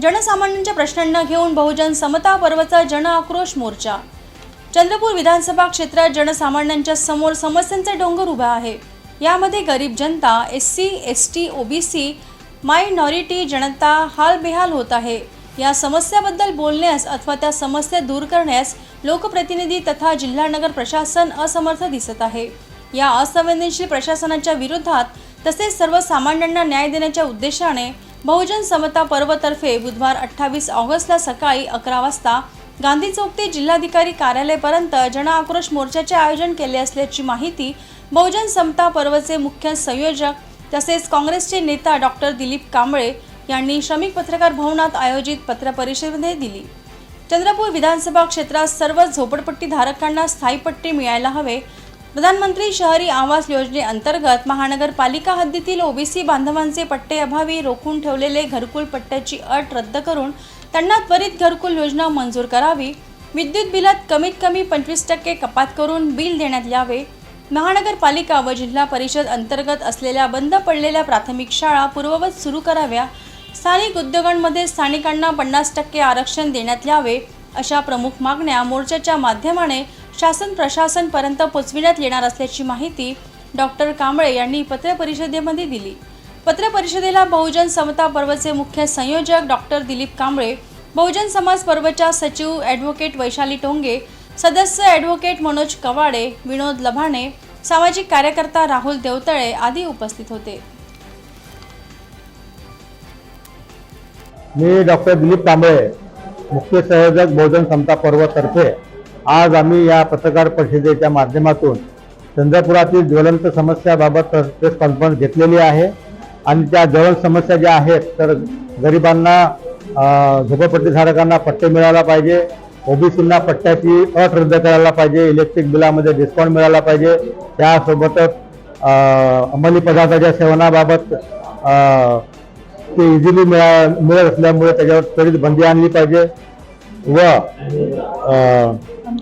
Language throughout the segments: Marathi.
जनसामान्यांच्या प्रश्नांना घेऊन बहुजन समता पर्वचा जन आक्रोश मोर्चा. चंद्रपूर विधानसभा क्षेत्रात जनसामान्यांच्या समोर समस्यांचा डोंगर उभा आहे. यामध्ये गरीब जनता S C S T OBC minority जनता हालबेहाल होत आहे. या समस्याबद्दल बोलण्यास अथवा त्या समस्या दूर करण्यास लोकप्रतिनिधी तथा जिल्हा नगर प्रशासन असमर्थ दिसत आहे. या असंवेदनशील प्रशासनाच्या विरोधात तसेच सर्वसामान्यांना न्याय देण्याच्या उद्देशाने बहुजन समता पर्वतर्फे बुधवार अठ्ठावीस ऑगस्टला सकाळी अकरा वाजता गांधी चौक ते जिल्हाधिकारी कार्यालयापर्यंत जन आक्रोश मोर्चाचे आयोजन केले असल्याची माहिती बहुजन समता पर्वचे मुख्य संयोजक तसेच काँग्रेसचे नेता डॉक्टर दिलीप कांबळे यांनी श्रमिक पत्रकार भवनात आयोजित पत्रपरिषदेमध्ये दिली. चंद्रपूर विधानसभा क्षेत्रात सर्व झोपडपट्टी धारकांना स्थायी पट्टी मिळायला हवे प्रधानमंत्री शहरी आवास योजनेअंतर्गत महानगरपालिका हद्दीतील ओबीसी बांधवांचे पट्टे अभावी रोखून ठेवलेले घरकुल पट्ट्याची अट रद्द करून त्यांना त्वरित घरकुल योजना मंजूर करावी विद्युत बिलात कमीत कमी पंचवीस टक्के कपात करून बिल देण्यात यावे. महानगरपालिका व जिल्हा परिषद अंतर्गत असलेल्या बंद पडलेल्या प्राथमिक शाळा पूर्ववत सुरू कराव्या. स्थानिक उद्योगांमध्ये स्थानिकांना पन्नास टक्के आरक्षण देण्यात यावे अशा प्रमुख मागण्या मोर्चाच्या माध्यमाने शासन प्रशासनपर्यंत पोचविण्यात येणार असल्याची माहिती डॉक्टर कांबळे यांनी पत्रपरिषदेमध्ये दिली. पत्रपरिषदेला बहुजन समता पर्वचे मुख्य संयोजक डॉक्टर दिलीप कांबळे बहुजन समाज पर्वच्या सचिव ॲडव्होकेट वैशाली टोंगे सदस्य ॲडव्होकेट मनोज कवाडे विनोद लभाणे सामाजिक कार्यकर्ता राहुल देवतळे आदी उपस्थित होते. मी डॉक्टर दिलीप कांबळे मुख्य संयोजक बहुजन समता पर्वतर्फे आज आम्ही या पत्रकार परिषदेच्या माध्यमातून चंद्रपुरातील ज्वलंत समस्याबाबत प्रेस कॉन्फरन्स घेतलेली आहे. आणि त्या ज्वलंत समस्या ज्या आहेत तर गरिबांना झोपडपट्टीधारकांना पट्टे मिळायला पाहिजे. ओबीसींना पट्ट्याची अट रद्द करायला पाहिजे. इलेक्ट्रिक बिलामध्ये डिस्काउंट मिळाला पाहिजे. त्यासोबतच अंमली पदार्थाच्या सेवनाबाबत ते इझिली मिळा मिळत असल्यामुळे त्याच्यावर त्वरित बंदी आणली पाहिजे. व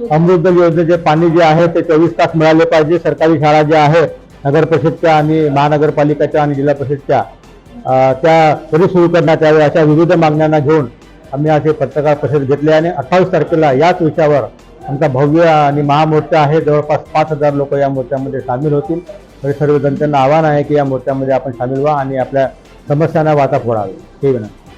अं, अमृत योजनेचे पाणी जे आहे ते चोवीस तास मिळाले पाहिजे. सरकारी शाळा ज्या आहेत नगर परिषदच्या आणि महानगरपालिकेच्या आणि जिल्हा परिषदच्या त्या कधी सुरू करण्यात याव्या अशा विविध मागण्यांना घेऊन आम्ही असे पत्रकार परिषद घेतले आणि अठ्ठावीस तारखेला याच विषयावर आमचा भव्य आणि महामोर्चा आहे. जवळपास पाच हजार लोक या मोर्चामध्ये सामील होतील. तरी सर्व जनतेला आव्हान आहे की या मोर्चामध्ये आपण सामील व्हा आणि आपल्या समस्यांना वाचा फोडावे. हे विनंती.